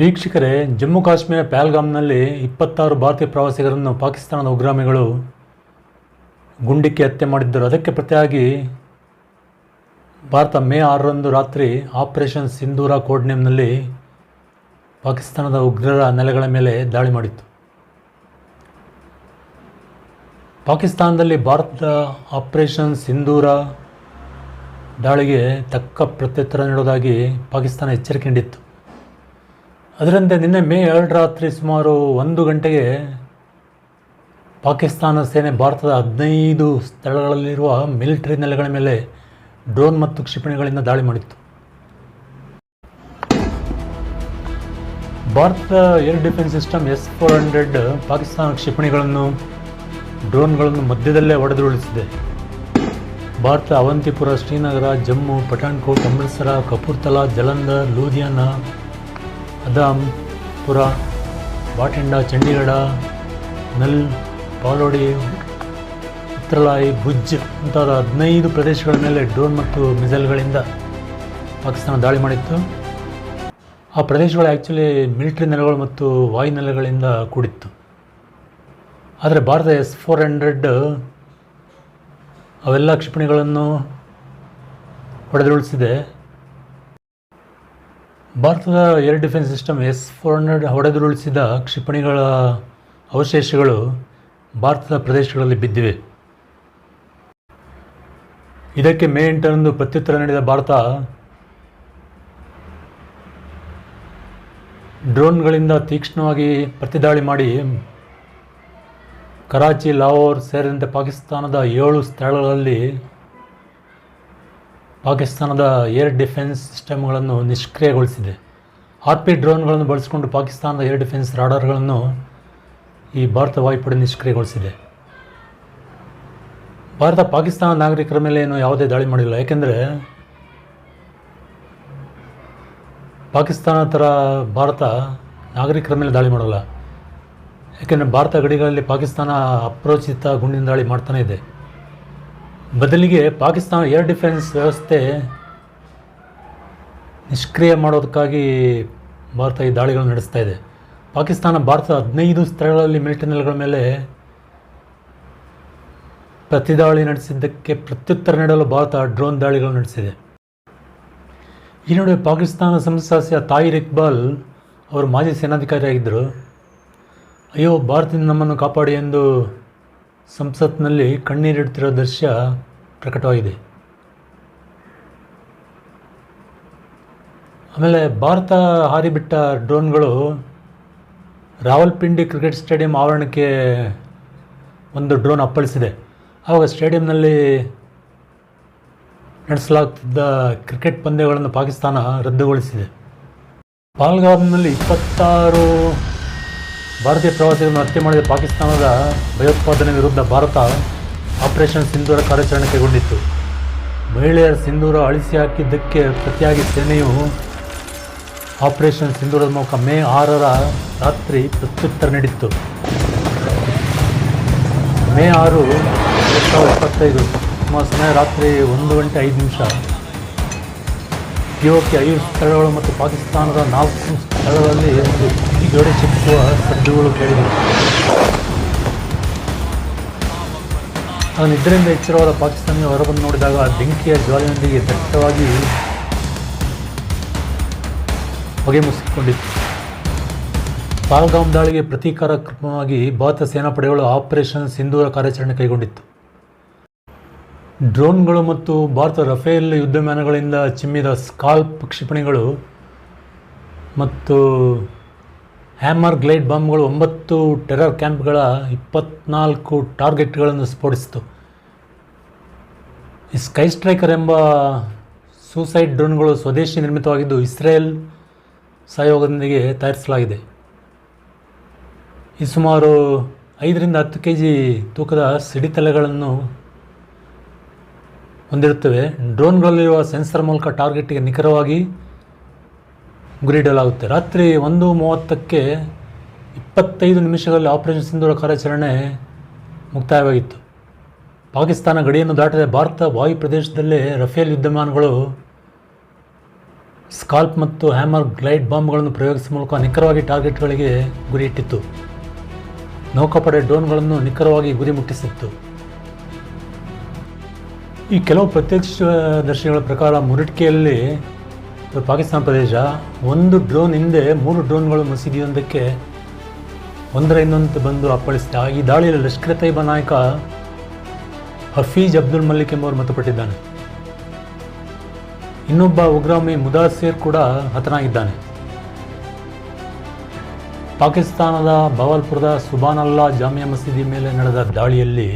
ವೀಕ್ಷಕರೇ, ಜಮ್ಮು ಕಾಶ್ಮೀರ ಪ್ಯಾಲ್ಗಾಮ್ನಲ್ಲಿ ಇಪ್ಪತ್ತಾರು ಭಾರತೀಯ ಪ್ರವಾಸಿಗರನ್ನು ಪಾಕಿಸ್ತಾನದ ಉಗ್ರಾಮಿಗಳು ಗುಂಡಿಕ್ಕಿ ಹತ್ಯೆ ಮಾಡಿದ್ದರು. ಅದಕ್ಕೆ ಪ್ರತಿಯಾಗಿ ಭಾರತ ಮೇ ಆರರಂದು ರಾತ್ರಿ ಆಪರೇಷನ್ ಸಿಂಧೂರ ಕೋಡ್ ನೇಮ್ನಲ್ಲಿ ಪಾಕಿಸ್ತಾನದ ಉಗ್ರರ ನೆಲೆಗಳ ಮೇಲೆ ದಾಳಿ ಮಾಡಿತ್ತು. ಪಾಕಿಸ್ತಾನದಲ್ಲಿ ಭಾರತದ ಆಪರೇಷನ್ ಸಿಂಧೂರ ದಾಳಿಗೆ ತಕ್ಕ ಪ್ರತ್ಯುತ್ತರ ನೀಡುವುದಾಗಿ ಪಾಕಿಸ್ತಾನ ಎಚ್ಚರಿಕೆ ನೀಡಿತ್ತು. ಅದರಂತೆ ನಿನ್ನೆ ಮೇ ಎರಡು ರಾತ್ರಿ ಸುಮಾರು ಒಂದು ಗಂಟೆಗೆ ಪಾಕಿಸ್ತಾನ ಸೇನೆ ಭಾರತದ ಹದಿನೈದು ಸ್ಥಳಗಳಲ್ಲಿರುವ ಮಿಲಿಟರಿ ನೆಲೆಗಳ ಮೇಲೆ ಡ್ರೋನ್ ಮತ್ತು ಕ್ಷಿಪಣಿಗಳಿಂದ ದಾಳಿ ಮಾಡಿತ್ತು. ಭಾರತದ air defence system S four hundred Pakistan ಕ್ಷಿಪಣಿಗಳನ್ನು, ಡ್ರೋನ್ಗಳನ್ನು ಮಧ್ಯದಲ್ಲೇ ಹೊಡೆದುರುಳಿಸಿದೆ. ಭಾರತ ಅವಂತಿಪುರ ಶ್ರೀನಗರ, ಜಮ್ಮು, ಪಠಾಣ್ಕೋಟ್, ಅಮೃತ್ಸರ, ಕಪೂರ್ತಲಾ, ಜಲಂಧರ್, ಲೂಧಿಯಾನ ಅದಾಂಪುರ ಬಾಟಿಂಡ, ಚಂಡೀಗಢ, ನಲ್, ಪಾಲೋಡಿ, ಉತ್ತರಲಾಯಿ, ಭುಜ್ ಮುಂತಾದ ಹದಿನೈದು ಪ್ರದೇಶಗಳ ಮೇಲೆ ಡ್ರೋನ್ ಮತ್ತು ಮಿಸೈಲ್ಗಳಿಂದ ಪಾಕಿಸ್ತಾನ ದಾಳಿ ಮಾಡಿತ್ತು. ಆ ಪ್ರದೇಶಗಳು ಆ್ಯಕ್ಚುಲಿ ಮಿಲಿಟರಿ ನೆಲೆಗಳು ಮತ್ತು ವಾಯು ನೆಲೆಗಳಿಂದ ಕೂಡಿತ್ತು. ಆದರೆ ಭಾರತ ಎಸ್ ಫೋರ್ ಹಂಡ್ರೆಡ್ ಅವೆಲ್ಲ ಕ್ಷಿಪಣಿಗಳನ್ನು ಹೊಡೆದುರುಳಿಸಿದೆ. ಭಾರತದ air defence system S four hundred ಹೊಡೆದುರುಳಿಸಿದ ಕ್ಷಿಪಣಿಗಳ ಅವಶೇಷಗಳು ಭಾರತದ ಪ್ರದೇಶಗಳಲ್ಲಿ ಬಿದ್ದಿವೆ. ಇದಕ್ಕೆ ಮೇ ಎಂಟರಂದು ಪ್ರತ್ಯುತ್ತರ ನೀಡಿದ ಭಾರತ, ಡ್ರೋನ್ಗಳಿಂದ ತೀಕ್ಷ್ಣವಾಗಿ ಪ್ರತಿದಾಳಿ ಮಾಡಿ ಕರಾಚಿ ಲಾಹೋರ್ ಸೇರಿದಂತೆ ಪಾಕಿಸ್ತಾನದ ಏಳು ಸ್ಥಳಗಳಲ್ಲಿ ಪಾಕಿಸ್ತಾನದ ಏರ್ ಡಿಫೆನ್ಸ್ ಸಿಸ್ಟಮ್ಗಳನ್ನು ನಿಷ್ಕ್ರಿಯಗೊಳಿಸಿದೆ. ಆರ್ ಪಿ ಡ್ರೋನ್ಗಳನ್ನು ಬಳಸಿಕೊಂಡು ಪಾಕಿಸ್ತಾನದ ಏರ್ ಡಿಫೆನ್ಸ್ ರಾಡಾರ್ಗಳನ್ನು ಈ ಭಾರತ ವಾಯುಪಡೆ ನಿಷ್ಕ್ರಿಯಗೊಳಿಸಿದೆ. ಭಾರತ ಪಾಕಿಸ್ತಾನ ನಾಗರಿಕರ ಮೇಲೆ ಏನು ಯಾವುದೇ ದಾಳಿ ಮಾಡಿಲ್ಲ. ಯಾಕೆಂದರೆ ಪಾಕಿಸ್ತಾನ ಥರ ಭಾರತ ನಾಗರಿಕರ ಮೇಲೆ ದಾಳಿ ಮಾಡಲ್ಲ. ಯಾಕೆಂದರೆ ಭಾರತ ಗಡಿಗಳಲ್ಲಿ ಪಾಕಿಸ್ತಾನ ಅಪ್ರೋಚಿತ ಗುಂಡಿನ ದಾಳಿ ಮಾಡ್ತಾನೇ ಇದೆ. ಬದಲಿಗೆ ಪಾಕಿಸ್ತಾನ ಏರ್ ಡಿಫೆನ್ಸ್ ವ್ಯವಸ್ಥೆ ನಿಷ್ಕ್ರಿಯ ಮಾಡೋದಕ್ಕಾಗಿ ಭಾರತ ಈ ದಾಳಿಗಳನ್ನು ನಡೆಸ್ತಾ ಇದೆ. ಪಾಕಿಸ್ತಾನ ಭಾರತದ ಹದಿನೈದು ಸ್ಥಳಗಳಲ್ಲಿ ಮಿಲಿಟರಿ ನೆಲೆಗಳ ಮೇಲೆ ಪ್ರತಿದಾಳಿ ನಡೆಸಿದ್ದಕ್ಕೆ ಪ್ರತ್ಯುತ್ತರ ನೀಡಲು ಭಾರತ ಡ್ರೋನ್ ದಾಳಿಗಳನ್ನು ನಡೆಸಿದೆ. ಈ ನಡುವೆ ಪಾಕಿಸ್ತಾನ ಸಂಸದ ತಾಯಿರ್ ಇಕ್ಬಾಲ್ ಅವರು ಮಾಜಿ ಸೇನಾಧಿಕಾರಿಯಾಗಿದ್ದರು. ಅಯ್ಯೋ ಭಾರತದಿಂದ ನಮ್ಮನ್ನು ಕಾಪಾಡಿ ಎಂದು ಸಂಸತ್ನಲ್ಲಿ ಕಣ್ಣೀರಿಡ್ತಿರೋ ದೃಶ್ಯ ಪ್ರಕಟವಾಗಿದೆ. ಆಮೇಲೆ ಭಾರತ ಹಾರಿಬಿಟ್ಟ ಡ್ರೋನ್ಗಳು ರಾವಲ್ಪಿಂಡಿ ಕ್ರಿಕೆಟ್ ಸ್ಟೇಡಿಯಂ ಆವರಣಕ್ಕೆ ಒಂದು ಡ್ರೋನ್ ಅಪ್ಪಳಿಸಿದೆ. ಆವಾಗ ಸ್ಟೇಡಿಯಂನಲ್ಲಿ ನಡೆಸಲಾಗ್ತಿದ್ದ ಕ್ರಿಕೆಟ್ ಪಂದ್ಯಗಳನ್ನು ಪಾಕಿಸ್ತಾನ ರದ್ದುಗೊಳಿಸಿದೆ. ಪಾಲ್ಗಾಮ್ನಲ್ಲಿ ಇಪ್ಪತ್ತಾರು ಭಾರತೀಯ ಪ್ರವಾಸಿಗರನ್ನು ಹತ್ಯೆ ಮಾಡಿದ ಪಾಕಿಸ್ತಾನದ ಭಯೋತ್ಪಾದನೆ ವಿರುದ್ಧ ಭಾರತ ಆಪರೇಷನ್ ಸಿಂಧೂರ ಕಾರ್ಯಾಚರಣೆ ಕೈಗೊಂಡಿತ್ತು. ಮಹಿಳೆಯರ ಸಿಂಧೂರ ಅಳಿಸಿ ಹಾಕಿದ್ದಕ್ಕೆ ಪ್ರತಿಯಾಗಿ ಸೇನೆಯು ಆಪರೇಷನ್ ಸಿಂಧೂರದ ಮೂಲಕ ಮೇ ಆರರ ರಾತ್ರಿ ಪ್ರತ್ಯುತ್ತರ ನೀಡಿತ್ತು. ಮೇ ಆರು, ಎರಡು ಸಾವಿರದ ಇಪ್ಪತ್ತೈದು, ಸುಮಾರು ಸಮಯ ರಾತ್ರಿ ಒಂದು ಗಂಟೆ ಐದು ನಿಮಿಷ. ಪಿಒಕೆ ಐದು ಸ್ಥಳಗಳು ಮತ್ತು ಪಾಕಿಸ್ತಾನದ ನಾಲ್ಕು ಸ್ಥಳಗಳಲ್ಲಿ ಒಂದು ಗೋಡೆ ಚಿಕ್ಕುವ ಸದ್ದುಗಳು ಕೇಳಿದೆ. ಅವನು ಇದರಿಂದ ಎಚ್ಚರವಾದ ಪಾಕಿಸ್ತಾನಿಯ ಹೊರಬಂದು ನೋಡಿದಾಗ ಆ ಬೆಂಕಿಯ ಜ್ವಾಲೆಯೊಂದಿಗೆ ದಟ್ಟವಾಗಿ ಹೊಗೆ ಮುಸಿಕೊಂಡಿತ್ತು ಪಾಲ್ಗಾಮ್ ದಾಳಿಗೆ ಪ್ರತೀಕಾರ ಕ್ರಮವಾಗಿ ಭಾರತ ಸೇನಾಪಡೆಗಳು ಆಪರೇಷನ್ ಸಿಂಧೂರ ಕಾರ್ಯಾಚರಣೆ ಕೈಗೊಂಡಿತ್ತು. ಡ್ರೋನ್ಗಳು ಮತ್ತು ಭಾರತ ರಫೇಲ್ ಯುದ್ಧ ವಿಮಾನಗಳಿಂದ ಚಿಮ್ಮಿದ ಸ್ಕಾಲ್ಪ್ ಕ್ಷಿಪಣಿಗಳು ಮತ್ತು ಹ್ಯಾಮರ್ ಗ್ಲೈಡ್ ಬಾಂಬ್ಗಳು ಒಂಬತ್ತು ಟೆರರ್ ಕ್ಯಾಂಪ್ಗಳ ಇಪ್ಪತ್ನಾಲ್ಕು ಟಾರ್ಗೆಟ್ಗಳನ್ನು ಸ್ಫೋಟಿಸಿತು. ಸ್ಕೈ ಸ್ಟ್ರೈಕರ್ ಎಂಬ ಸೂಸೈಡ್ ಡ್ರೋನ್ಗಳು ಸ್ವದೇಶಿ ನಿರ್ಮಿತವಾಗಿದ್ದು ಇಸ್ರೇಲ್ ಸಹಯೋಗದೊಂದಿಗೆ ತಯಾರಿಸಲಾಗಿದೆ. ಈ ಸುಮಾರು ಐದರಿಂದ ಹತ್ತು ಕೆ ಜಿ ತೂಕದ ಸಿಡಿತಲೆಗಳನ್ನು ಹೊಂದಿರುತ್ತವೆ. ಡ್ರೋನ್ಗಳಲ್ಲಿರುವ ಸೆನ್ಸರ್ ಮೂಲಕ ಟಾರ್ಗೆಟ್ಗೆ ನಿಖರವಾಗಿ ಗುರಿಯಿಡಲಾಗುತ್ತೆ. ರಾತ್ರಿ ಒಂದು ಮೂವತ್ತಕ್ಕೆ ಇಪ್ಪತ್ತೈದು ನಿಮಿಷಗಳಲ್ಲಿ ಆಪರೇಷನ್ ಸಿಂಧೂರ ಕಾರ್ಯಾಚರಣೆ ಮುಕ್ತಾಯವಾಗಿತ್ತು. ಪಾಕಿಸ್ತಾನ ಗಡಿಯನ್ನು ದಾಟದೆ ಭಾರತ ವಾಯು ಪ್ರದೇಶದಲ್ಲೇ ರಫೇಲ್ ಯುದ್ಧಮಾನಗಳು ಸ್ಕಾಲ್ಪ್ ಮತ್ತು ಹ್ಯಾಮರ್ ಗ್ಲೈಡ್ ಬಾಂಬ್ಗಳನ್ನು ಪ್ರಯೋಗಿಸುವ ಮೂಲಕ ನಿಖರವಾಗಿ ಟಾರ್ಗೆಟ್ಗಳಿಗೆ ಗುರಿ ಇಟ್ಟಿತ್ತು ನೌಕಾಪಡೆ ಡ್ರೋನ್ಗಳನ್ನು ನಿಖರವಾಗಿ ಗುರಿ ಮುಟ್ಟಿಸಿತ್ತು. ಈ ಕೆಲವು ಪ್ರತ್ಯಕ್ಷ ದರ್ಶಿಗಳ ಪ್ರಕಾರ ಮುರಿಟ್ಕೆಯಲ್ಲಿ ಪಾಕಿಸ್ತಾನ ಪ್ರದೇಶ ಒಂದು ಡ್ರೋನ್ ಹಿಂದೆ ಮೂರು ಡ್ರೋನ್ಗಳು ಮಸೀದಿಯೊಂದಕ್ಕೆ ಒಂದರ ಇನ್ನೊಂದು ಬಂದು ಅಪ್ಪಳಿಸಿದೆ. ಈ ದಾಳಿಯಲ್ಲಿ ಲಷ್ಕರ್ ತೈಬ ನಾಯಕ ಹಫೀಜ್ ಅಬ್ದುಲ್ ಮಲ್ಲಿಕ್ ಎಂಬುವರು ಮೃತಪಟ್ಟಿದ್ದಾನೆ. ಇನ್ನೊಬ್ಬ ಉಗ್ರಾಮಿ ಮುದಾಸೀರ್ ಕೂಡ ಹತನಾಗಿದ್ದಾನೆ. ಪಾಕಿಸ್ತಾನದ ಬವಾಲ್ಪುರದ ಸುಬಾನಲ್ಲಾ ಜಾಮಿಯಾ ಮಸೀದಿ ಮೇಲೆ ನಡೆದ ದಾಳಿಯಲ್ಲಿ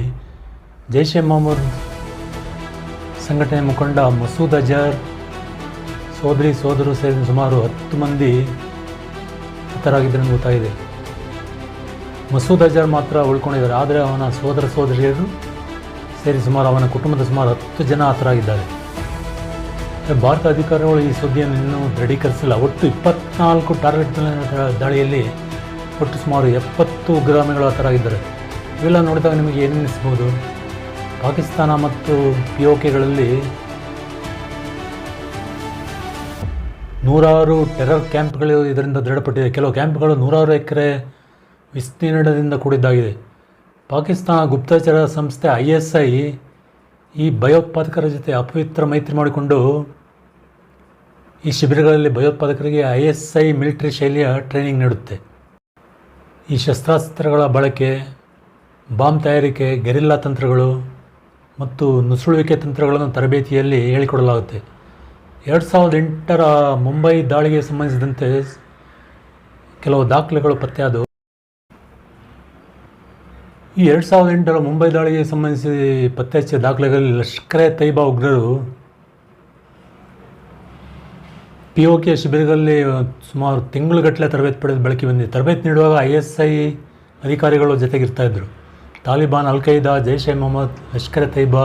ಜೈಷ್ ಎ ಮೊಹಮ್ಮದ್ ಸಂಘಟನೆ ಮುಖಂಡ ಮಸೂದ್ ಅಜರ್, ಸೋದರಿ ಸೋದರು ಸೇರಿದ ಸುಮಾರು ಹತ್ತು ಮಂದಿ ಹತರಾಗಿದ್ದರೆ ಗೊತ್ತಾಗಿದೆ. ಮಸೂದ್ ಅಜರ್ ಮಾತ್ರ ಉಳ್ಕೊಂಡಿದ್ದಾರೆ. ಆದರೆ ಅವನ ಸೋದರ ಸೋದರಿಯರು ಸೇರಿ ಸುಮಾರು ಅವನ ಕುಟುಂಬದ ಸುಮಾರು ಹತ್ತು ಜನ ಹತರಾಗಿದ್ದಾರೆ. ಭಾರತ ಅಧಿಕಾರಿಗಳು ಈ ಸುದ್ದಿಯನ್ನು ಇನ್ನೂ ದೃಢೀಕರಿಸಿಲ್ಲ. ಒಟ್ಟು ಇಪ್ಪತ್ನಾಲ್ಕು ಟಾರ್ಗೆಟ್ ದಾಳಿಯಲ್ಲಿ ಒಟ್ಟು ಸುಮಾರು ಎಪ್ಪತ್ತು ಉಗ್ರಾಮಿಗಳು ಹತರಾಗಿದ್ದಾರೆ. ಇವೆಲ್ಲ ನೋಡಿದಾಗ ನಿಮಗೆ ಏನು ಅನಿಸ್ಬೋದು ಪಾಕಿಸ್ತಾನ ಮತ್ತು ಪಿ ಒ ಕೆಗಳಲ್ಲಿ ನೂರಾರು ಟೆರರ್ ಕ್ಯಾಂಪ್ಗಳು ಇದರಿಂದ ದೃಢಪಟ್ಟಿದೆ. ಕೆಲವು ಕ್ಯಾಂಪ್ಗಳು ನೂರಾರು ಎಕರೆ ವಿಸ್ತೀರ್ಣದಿಂದ ಕೂಡಿದ್ದಾಗಿದೆ. ಪಾಕಿಸ್ತಾನ ಗುಪ್ತಚರ ಸಂಸ್ಥೆ ಐ ಎಸ್ ಐ ಈ ಭಯೋತ್ಪಾದಕರ ಜೊತೆ ಅಪವಿತ್ರ ಮೈತ್ರಿ ಮಾಡಿಕೊಂಡು ಈ ಶಿಬಿರಗಳಲ್ಲಿ ಭಯೋತ್ಪಾದಕರಿಗೆ ಐ ಎಸ್ ಐ ಮಿಲಿಟರಿ ಶೈಲಿಯ ಟ್ರೈನಿಂಗ್ ನೀಡುತ್ತೆ. ಈ ಶಸ್ತ್ರಾಸ್ತ್ರಗಳ ಬಳಕೆ, ಬಾಂಬ್ ತಯಾರಿಕೆ, ಗೆರಿಲ್ಲಾ ತಂತ್ರಗಳು ಮತ್ತು ನುಸುಳುವಿಕೆ ತಂತ್ರಗಳನ್ನು ತರಬೇತಿಯಲ್ಲಿ ಹೇಳಿಕೊಡಲಾಗುತ್ತೆ. ಎರಡು ಸಾವಿರದ ಎಂಟರ ಮುಂಬೈ ದಾಳಿಗೆ ಸಂಬಂಧಿಸಿದಂತೆ ಕೆಲವು ದಾಖಲೆಗಳು ಪತ್ತೆಯಾದವು. ಈ ಎರಡು ಸಾವಿರದ ಎಂಟರ ಮುಂಬೈ ದಾಳಿಗೆ ಸಂಬಂಧಿಸಿ ಪತ್ತೆ ಹಚ್ಚಿದ ದಾಖಲೆಗಳಲ್ಲಿ ಲಷ್ಕರ್ ತೈಬಾ ಉಗ್ರರು ಪಿ ಒ ಕೆ ಶಿಬಿರಗಳಲ್ಲಿ ಸುಮಾರು ತಿಂಗಳುಗಟ್ಟಲೆ ತರಬೇತಿ ಪಡೆದು ಬೆಳಕಿಗೆ ಬಂದಿದೆ. ತರಬೇತಿ ನೀಡುವಾಗ ಐ ಎಸ್ ಐ ಅಧಿಕಾರಿಗಳು ಜೊತೆಗಿರ್ತಾ ಇದ್ದರು ತಾಲಿಬಾನ್ ಅಲ್ ಖೈದಾ ಜೈಷ್ ಎ ಮೊಹಮ್ಮದ್, ಲಷ್ಕರ್ ತೈಬಾ,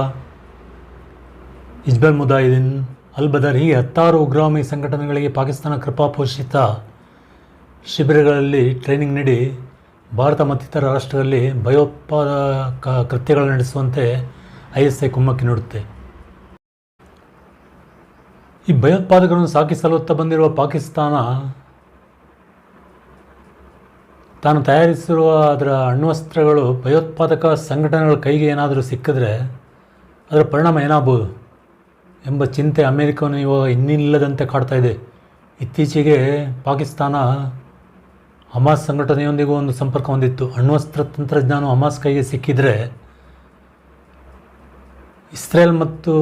ಇಜ್ಬಲ್ ಮುದಾಯಿದಿನ್ ಅಲ್ ಬದರ್ ಹೀಗೆ ಹತ್ತಾರು ಉಗ್ರಗಾಮಿ ಸಂಘಟನೆಗಳಿಗೆ ಪಾಕಿಸ್ತಾನ ಕೃಪಾಪೋಷಿತ ಶಿಬಿರಗಳಲ್ಲಿ ಟ್ರೈನಿಂಗ್ ನೀಡಿ ಭಾರತ ಮತ್ತಿತರ ರಾಷ್ಟ್ರಗಳಲ್ಲಿ ಭಯೋತ್ಪಾದಕ ಕೃತ್ಯಗಳು ನಡೆಸುವಂತೆ ಐ ಎಸ್ ಐ ಕುಮ್ಮಕ್ಕಿ ನೀಡುತ್ತೆ. ಈ ಭಯೋತ್ಪಾದಕರನ್ನು ಸಾಕಿಸಲುತ್ತಾ ಬಂದಿರುವ ಪಾಕಿಸ್ತಾನ ತಾನು ತಯಾರಿಸಿರುವ ಅದರ ಅಣ್ವಸ್ತ್ರಗಳು ಭಯೋತ್ಪಾದಕ ಸಂಘಟನೆಗಳ ಕೈಗೆ ಏನಾದರೂ ಸಿಕ್ಕಿದ್ರೆ ಅದರ ಪರಿಣಾಮ ಏನಾಗ್ಬೋದು ಎಂಬ ಚಿಂತೆ ಅಮೇರಿಕವನ್ನು ಇವಾಗ ಇನ್ನಿಲ್ಲದಂತೆ ಕಾಡ್ತಾ ಇದೆ. ಇತ್ತೀಚೆಗೆ ಪಾಕಿಸ್ತಾನ ಹಮಾಸ್ ಸಂಘಟನೆಯೊಂದಿಗೂ ಒಂದು ಸಂಪರ್ಕ ಹೊಂದಿತ್ತು. ಅಣ್ವಸ್ತ್ರ ತಂತ್ರಜ್ಞಾನ ಹಮಾಸ್ ಕೈಗೆ ಸಿಕ್ಕಿದರೆ ಇಸ್ರೇಲ್ ಮತ್ತು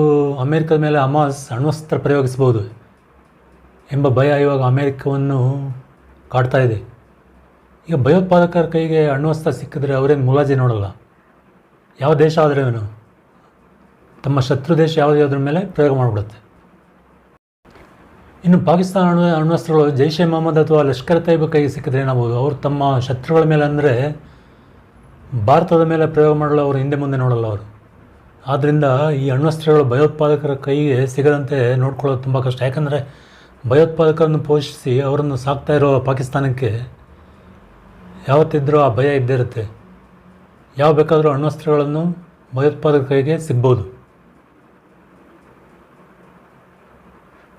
ಅಮೇರಿಕದ ಮೇಲೆ ಹಮಾಸ್ ಅಣ್ವಸ್ತ್ರ ಪ್ರಯೋಗಿಸಬಹುದು ಎಂಬ ಭಯ ಇವಾಗ ಅಮೇರಿಕವನ್ನು ಕಾಡ್ತಾ ಇದೆ. ಈಗ ಭಯೋತ್ಪಾದಕರ ಕೈಗೆ ಅಣ್ವಸ್ತ್ರ ಸಿಕ್ಕಿದ್ರೆ ಅವರೇನು ಮುಲಾಜಿ ನೋಡಲ್ಲ? ಯಾವ ದೇಶ ಆದ್ರೇನು? ತಮ್ಮ ಶತ್ರು ದೇಶ ಯಾವುದೇ ಅದ್ರ ಮೇಲೆ ಪ್ರಯೋಗ ಮಾಡಿಬಿಡುತ್ತೆ. ಇನ್ನು ಪಾಕಿಸ್ತಾನ ಅಣು ಅಣ್ವಸ್ತ್ರಗಳು ಜೈಷ್ ಎ ಮೊಹಮ್ಮದ್ ಅಥವಾ ಲಷ್ಕರ್ ತೈಬ ಕೈಗೆ ಸಿಕ್ಕಿದ್ರೆ ನಾವು ಅವರು ತಮ್ಮ ಶತ್ರುಗಳ ಮೇಲೆ ಅಂದರೆ ಭಾರತದ ಮೇಲೆ ಪ್ರಯೋಗ ಮಾಡಲು ಅವರು ಹಿಂದೆ ಮುಂದೆ ನೋಡಲ್ಲ ಅವರು. ಆದ್ದರಿಂದ ಈ ಅಣ್ವಸ್ತ್ರಗಳು ಭಯೋತ್ಪಾದಕರ ಕೈಗೆ ಸಿಗದಂತೆ ನೋಡ್ಕೊಳ್ಳೋದು ತುಂಬ ಕಷ್ಟ. ಯಾಕಂದರೆ ಭಯೋತ್ಪಾದಕರನ್ನು ಪೋಷಿಸಿ ಅವರನ್ನು ಸಾಕ್ತಾ ಇರೋ ಪಾಕಿಸ್ತಾನಕ್ಕೆ ಯಾವತ್ತಿದ್ರೂ ಆ ಭಯ ಇದ್ದೇ ಇರುತ್ತೆ ಯಾವ ಬೇಕಾದರೂ ಅಣ್ವಸ್ತ್ರಗಳನ್ನು ಭಯೋತ್ಪಾದಕರಿಗೆ ಸಿಗ್ಬೋದು.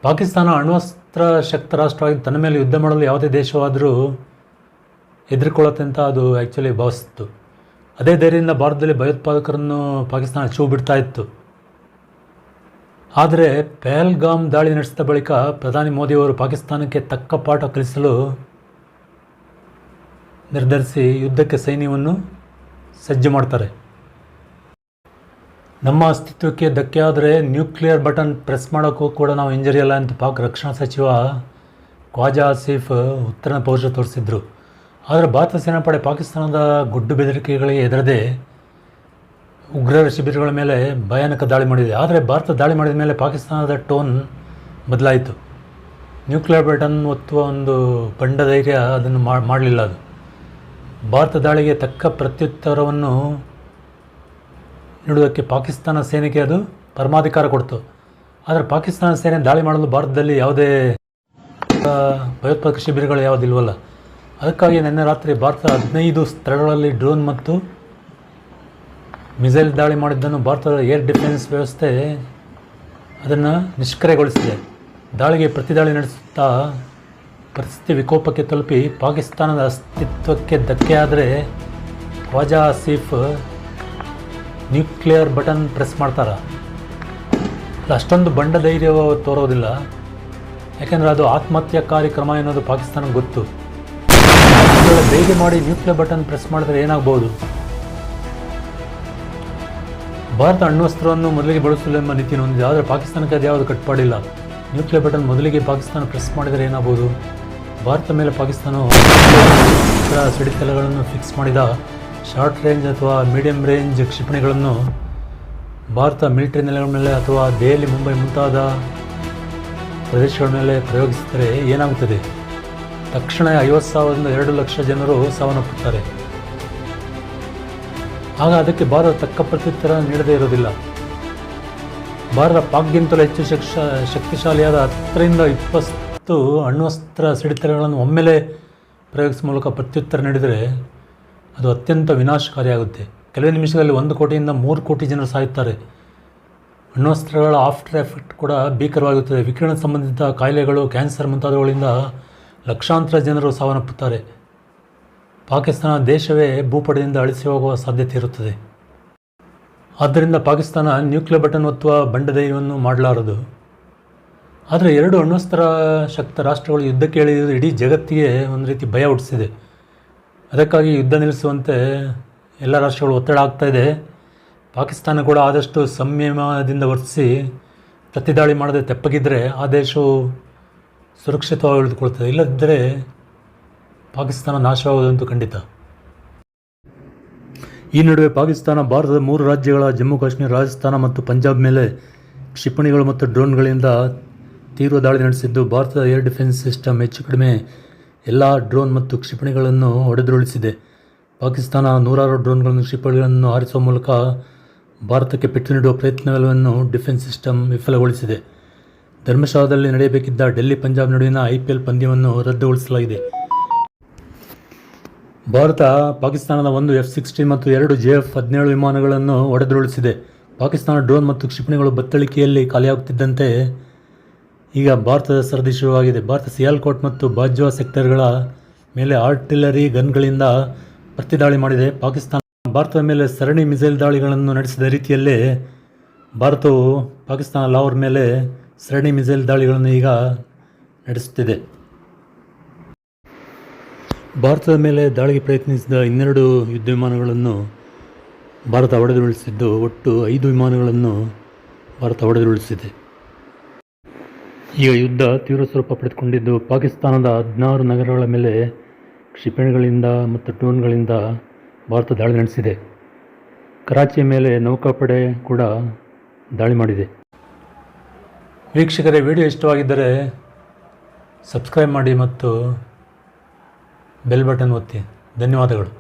ಪಾಕಿಸ್ತಾನ ಅಣ್ವಸ್ತ್ರ ಶಕ್ತ ರಾಷ್ಟ್ರವಾಗಿ ತನ್ನ ಮೇಲೆ ಯುದ್ಧ ಮಾಡಲು ಯಾವುದೇ ದೇಶವಾದರೂ ಹೆದರ್ಕೊಳ್ಳುತ್ತೆ ಅಂತ ಅದು ಆ್ಯಕ್ಚುಲಿ ಭಾವಿಸ್ತು. ಅದೇ ಧೈರ್ಯದಿಂದ ಭಾರತದಲ್ಲಿ ಭಯೋತ್ಪಾದಕರನ್ನು ಪಾಕಿಸ್ತಾನ ಚೂ ಬಿಡ್ತಾ ಇತ್ತು. ಆದರೆ ಪಹಲ್ಗಾಮ್ ದಾಳಿ ನಡೆಸಿದ ಬಳಿಕ ಪ್ರಧಾನಿ ಮೋದಿಯವರು ಪಾಕಿಸ್ತಾನಕ್ಕೆ ತಕ್ಕ ಪಾಠ ಕಲಿಸಲು ನಿರ್ಧರಿಸಿ ಯುದ್ಧಕ್ಕೆ ಸೈನ್ಯವನ್ನು ಸಜ್ಜು ಮಾಡ್ತಾರೆ. ನಮ್ಮ ಅಸ್ತಿತ್ವಕ್ಕೆ ಧಕ್ಕೆ ಆದರೆ ನ್ಯೂಕ್ಲಿಯರ್ ಬಟನ್ ಪ್ರೆಸ್ ಮಾಡೋಕ್ಕೂ ಕೂಡ ನಾವು ಇಂಜರಿ ಅಲ್ಲ ಅಂತ ಪಾಕ್ ರಕ್ಷಣಾ ಸಚಿವ ಖ್ವಾಜಾ ಆಸೀಫ್ ಉತ್ತರ ಪೌರುಷ ತೋರಿಸಿದ್ರು. ಆದರೆ ಭಾರತ ಸೇನಾಪಡೆ ಪಾಕಿಸ್ತಾನದ ಗುಡ್ಡು ಬೆದರಿಕೆಗಳಿಗೆ ಹೆದರದೆ ಉಗ್ರರ ಶಿಬಿರಗಳ ಮೇಲೆ ಭಯಾನಕ ದಾಳಿ ಮಾಡಿದೆ. ಆದರೆ ಭಾರತ ದಾಳಿ ಮಾಡಿದ ಮೇಲೆ ಪಾಕಿಸ್ತಾನದ ಟೋನ್ ಬದಲಾಯಿತು. ನ್ಯೂಕ್ಲಿಯರ್ ಬಟನ್ ಒತ್ತುವ ಒಂದು ಬಂಡ ಧೈರ್ಯ ಅದನ್ನು ಮಾಡಲಿಲ್ಲ ಅದು. ಭಾರತ ದಾಳಿಗೆ ತಕ್ಕ ಪ್ರತ್ಯುತ್ತರವನ್ನು ನೀಡುವುದಕ್ಕೆ ಪಾಕಿಸ್ತಾನ ಸೇನೆಗೆ ಅದು ಪರಮಾಧಿಕಾರ ಕೊಡ್ತು. ಆದರೆ ಪಾಕಿಸ್ತಾನ ಸೇನೆ ದಾಳಿ ಮಾಡಲು ಭಾರತದಲ್ಲಿ ಯಾವುದೇ ಭಯೋತ್ಪಾದಕ ಶಿಬಿರಗಳು ಯಾವುದಿಲ್ವಲ್ಲ ಅದಕ್ಕಾಗಿ ನಿನ್ನೆ ರಾತ್ರಿ ಭಾರತ ಹದಿನೈದು ಸ್ಥಳಗಳಲ್ಲಿ ಡ್ರೋನ್ ಮತ್ತು ಮಿಸೈಲ್ ದಾಳಿ ಮಾಡಿದ್ದನ್ನು ಭಾರತದ ಏರ್ ಡಿಫೆನ್ಸ್ ವ್ಯವಸ್ಥೆ ಅದನ್ನು ನಿಷ್ಕ್ರಿಯಗೊಳಿಸಿದೆ. ದಾಳಿಗೆ ಪ್ರತಿದಾಳಿ ನಡೆಸುತ್ತಾ ಪರಿಸ್ಥಿತಿ ವಿಕೋಪಕ್ಕೆ ತಲುಪಿ ಪಾಕಿಸ್ತಾನದ ಅಸ್ತಿತ್ವಕ್ಕೆ ಧಕ್ಕೆ ಆದರೆ Khawaja Asif nuclear button press ಮಾಡ್ತಾರ? ಅಷ್ಟೊಂದು ಬಂಡ ಧೈರ್ಯ ತೋರೋದಿಲ್ಲ. ಯಾಕೆಂದರೆ ಅದು ಆತ್ಮಹತ್ಯಾ ಕಾರ್ಯಕ್ರಮ ಅನ್ನೋದು ಪಾಕಿಸ್ತಾನಕ್ಕೆ ಗೊತ್ತು. ಬೇಗ ಮಾಡಿ ನ್ಯೂಕ್ಲಿಯರ್ ಬಟನ್ ಪ್ರೆಸ್ ಮಾಡಿದ್ರೆ ಏನಾಗ್ಬೋದು? ಭಾರತ ಅಣ್ವಸ್ತ್ರವನ್ನು ಮೊದಲಿಗೆ ಬಳಸಲು ಎಂಬ ನೀತಿಯನ್ನು ಹೊಂದಿದೆ ಆದರೆ ಪಾಕಿಸ್ತಾನಕ್ಕೆ ಅದು ಯಾವುದು ಕಟ್ಪಾಡಿಲ್ಲ. ನ್ಯೂಕ್ಲಿಯರ್ ಬಟನ್ ಮೊದಲಿಗೆ ಪಾಕಿಸ್ತಾನ ಪ್ರೆಸ್ ಮಾಡಿದರೆ ಏನಾಗ್ಬೋದು? ಭಾರತ ಮೇಲೆ ಪಾಕಿಸ್ತಾನವು ಸಿಡಿತಲಗಳನ್ನು ಫಿಕ್ಸ್ ಮಾಡಿದ ಶಾರ್ಟ್ ರೇಂಜ್ ಅಥವಾ ಮೀಡಿಯಂ ರೇಂಜ್ ಕ್ಷಿಪಣಿಗಳನ್ನು ಭಾರತ ಮಿಲಿಟರಿ ನೆಲೆಗಳ ಮೇಲೆ ಅಥವಾ ದೆಹಲಿ, ಮುಂಬೈ ಮುಂತಾದ ಪ್ರದೇಶಗಳ ಮೇಲೆ ಪ್ರಯೋಗಿಸಿದರೆ ಏನಾಗುತ್ತದೆ? ತಕ್ಷಣ ಐವತ್ತು ಸಾವಿರದಿಂದ ಎರಡು ಲಕ್ಷ ಜನರು ಸಾವನ್ನಪ್ಪುತ್ತಾರೆ. ಆಗ ಅದಕ್ಕೆ ಭಾರತ ತಕ್ಕ ಪ್ರತ್ಯುತ್ತರ ನೀಡದೇ ಇರೋದಿಲ್ಲ ಭಾರತ ಪಾಕ್ಗಿಂತಲೂ ಹೆಚ್ಚು ಶಕ್ತಿಶಾಲಿಯಾದ ಹತ್ತರಿಂದ ಇಪ್ಪತ್ತು ಅಣ್ವಸ್ತ್ರ ಸಿಡಿತಗಳನ್ನು ಒಮ್ಮೆಲೆ ಪ್ರಯೋಗಿಸುವ ಮೂಲಕ ಪ್ರತ್ಯುತ್ತರ ನೀಡಿದರೆ ಅದು ಅತ್ಯಂತ ವಿನಾಶಕಾರಿಯಾಗುತ್ತೆ. ಕೆಲವೇ ನಿಮಿಷದಲ್ಲಿ ಒಂದು ಕೋಟಿಯಿಂದ ಮೂರು ಕೋಟಿ ಜನರು ಸಾಯುತ್ತಾರೆ. ಅಣ್ವಸ್ತ್ರಗಳ ಆಫ್ಟರ್ ಎಫೆಕ್ಟ್ ಕೂಡ ಭೀಕರವಾಗುತ್ತದೆ ವಿಕಿರಣ ಸಂಬಂಧಿತ ಕಾಯಿಲೆಗಳು, ಕ್ಯಾನ್ಸರ್ ಮುಂತಾದವುಗಳಿಂದ ಲಕ್ಷಾಂತರ ಜನರು ಸಾವನ್ನಪ್ಪುತ್ತಾರೆ. ಪಾಕಿಸ್ತಾನ ದೇಶವೇ ಭೂಪಡೆಯಿಂದ ಅಳಿಸಿ ಹೋಗುವ ಸಾಧ್ಯತೆ ಇರುತ್ತದೆ. ಆದ್ದರಿಂದ ಪಾಕಿಸ್ತಾನ ನ್ಯೂಕ್ಲಿಯರ್ ಬಟನ್ ಒತ್ತುವ ಬಂಡಧೈರ್ಯವನ್ನು ಮಾಡಲಾರದು. ಆದರೆ ಎರಡು ಅಣ್ವಸ್ತ್ರ ಶಕ್ತ ರಾಷ್ಟ್ರಗಳು ಯುದ್ಧಕ್ಕೆ ಇಳಿದು ಇಡೀ ಜಗತ್ತಿಗೆ ಒಂದು ರೀತಿ ಭಯ ಹುಟ್ಟಿಸಿದೆ. ಅದಕ್ಕಾಗಿ ಯುದ್ಧ ನಿಲ್ಲಿಸುವಂತೆ ಎಲ್ಲ ರಾಷ್ಟ್ರಗಳು ಒತ್ತಡ ಆಗ್ತಾಯಿದೆ ಪಾಕಿಸ್ತಾನ ಕೂಡ ಆದಷ್ಟು ಸಂಯಮದಿಂದ ವರ್ತಿಸಿ ಪ್ರತಿದಾಳಿ ಮಾಡದೆ ತೆಪ್ಪಗಿದ್ದರೆ ಆ ದೇಶವು ಸುರಕ್ಷಿತವಾಗಿ ಉಳಿದುಕೊಳ್ತದೆ ಇಲ್ಲದಿದ್ದರೆ ಪಾಕಿಸ್ತಾನ ನಾಶವಾಗುವುದಂತೂ ಖಂಡಿತ. ಈ ನಡುವೆ ಪಾಕಿಸ್ತಾನ, ಭಾರತದ ಮೂರು ರಾಜ್ಯಗಳ ಜಮ್ಮು ಕಾಶ್ಮೀರ, ರಾಜಸ್ಥಾನ ಮತ್ತು ಪಂಜಾಬ್ ಮೇಲೆ ಕ್ಷಿಪಣಿಗಳು ಮತ್ತು ಡ್ರೋನ್ಗಳಿಂದ ತೀವ್ರ ದಾಳಿ ನಡೆಸಿದ್ದು ಭಾರತದ ಏರ್ ಡಿಫೆನ್ಸ್ ಸಿಸ್ಟಮ್ ಹೆಚ್ಚು ಕಡಿಮೆ ಎಲ್ಲ ಡ್ರೋನ್ ಮತ್ತು ಕ್ಷಿಪಣಿಗಳನ್ನು ಹೊಡೆದುರುಳಿಸಿದೆ. ಪಾಕಿಸ್ತಾನ ನೂರಾರು ಡ್ರೋನ್ಗಳನ್ನು ಕ್ಷಿಪಣಿಗಳನ್ನು ಹಾರಿಸುವ ಮೂಲಕ ಭಾರತಕ್ಕೆ ಪೆಟ್ಟು ನೀಡುವ ಪ್ರಯತ್ನಗಳನ್ನು ಡಿಫೆನ್ಸ್ ಸಿಸ್ಟಮ್ ವಿಫಲಗೊಳಿಸಿದೆ. ಧರ್ಮಶಾಲಾದಲ್ಲಿ ನಡೆಯಬೇಕಿದ್ದ ಡೆಲ್ಲಿ ಪಂಜಾಬ್ ನಡುವಿನ ಐ ಪಂದ್ಯವನ್ನು ರದ್ದುಗೊಳಿಸಲಾಗಿದೆ. ಭಾರತ ಪಾಕಿಸ್ತಾನದ ಒಂದು ಎಫ್ ಸಿಕ್ಸ್ಟೀನ್ ಮತ್ತು ಎರಡು ಜೆ ಎಫ್ ಹದಿನೇಳು ವಿಮಾನಗಳನ್ನು ಹೊಡೆದುರುಳಿಸಿದೆ ಪಾಕಿಸ್ತಾನ ಡ್ರೋನ್ ಮತ್ತು ಕ್ಷಿಪಣಿಗಳು ಬತ್ತಳಿಕೆಯಲ್ಲಿ ಖಾಲಿಯಾಗುತ್ತಿದ್ದಂತೆ ಈಗ ಭಾರತದ ಸರದಿ ಶುರುವಾಗಿದೆ. ಭಾರತ ಸಿಯಾಲ್ಕೋಟ್ ಮತ್ತು ಬಾಜ್ವಾ ಸೆಕ್ಟರ್ಗಳ ಮೇಲೆ ಆರ್ಟಿಲರಿ ಗನ್ಗಳಿಂದ ಪ್ರತಿದಾಳಿ ಮಾಡಿದೆ. ಪಾಕಿಸ್ತಾನ ಭಾರತದ ಮೇಲೆ ಸರಣಿ ಮಿಸೈಲ್ ದಾಳಿಗಳನ್ನು ನಡೆಸಿದ ರೀತಿಯಲ್ಲೇ ಭಾರತವು ಪಾಕಿಸ್ತಾನ ಲಾಹೋರ್ ಮೇಲೆ ಸರಣಿ ಮಿಸೈಲ್ ದಾಳಿಗಳನ್ನು ಈಗ ನಡೆಸುತ್ತಿದೆ. ಭಾರತದ ಮೇಲೆ ದಾಳಿಗೆ ಪ್ರಯತ್ನಿಸಿದ ಇನ್ನೆರಡು ಯುದ್ಧ ವಿಮಾನಗಳನ್ನು ಭಾರತ ಹೊಡೆದುರುಳಿಸಿದ್ದು ಒಟ್ಟು ಐದು ವಿಮಾನಗಳನ್ನು ಭಾರತ ಹೊಡೆದುರುಳಿಸಿದೆ ಈಗ ಯುದ್ಧ ತೀವ್ರ ಸ್ವರೂಪ ಪಡೆದುಕೊಂಡಿದ್ದು ಪಾಕಿಸ್ತಾನದ ಹದಿನಾರು ನಗರಗಳ ಮೇಲೆ ಕ್ಷಿಪಣಿಗಳಿಂದ ಮತ್ತು ಡ್ರೋನ್ಗಳಿಂದ ಭಾರತ ದಾಳಿ ನಡೆಸಿದೆ. ಕರಾಚಿಯ ಮೇಲೆ ನೌಕಾಪಡೆ ಕೂಡ ದಾಳಿ ಮಾಡಿದೆ. ವೀಕ್ಷಕರೇ, ವಿಡಿಯೋ ಇಷ್ಟವಾಗಿದ್ದರೆ ಸಬ್ಸ್ಕ್ರೈಬ್ ಮಾಡಿ ಮತ್ತು ಬೆಲ್ ಬಟನ್ ಒತ್ತಿ. ಧನ್ಯವಾದಗಳು.